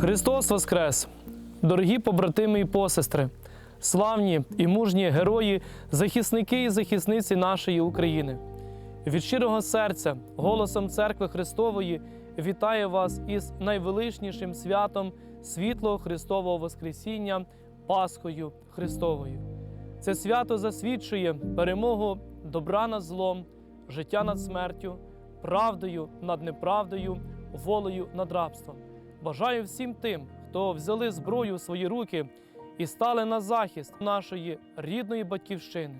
Христос Воскрес! Дорогі побратими і посестри, славні і мужні герої, захисники і захисниці нашої України. Від щирого серця, голосом Церкви Христової, вітаю вас із найвеличнішим святом світлого Христового Воскресіння Пасхою Христовою. Це свято засвідчує перемогу добра над злом, життя над смертю, правдою над неправдою, волею над рабством. Бажаю всім тим, хто взяли зброю в свої руки і стали на захист нашої рідної батьківщини,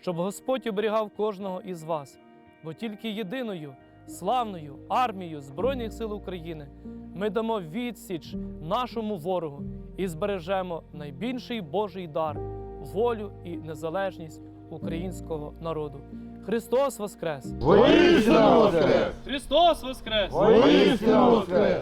щоб Господь оберігав кожного із вас, бо тільки єдиною славною армією Збройних сил України ми дамо відсіч нашому ворогу і збережемо найбільший Божий дар волю і незалежність українського народу. Христос Воскрес! Воістину воскрес! Христос Воскрес! Воістину воскрес!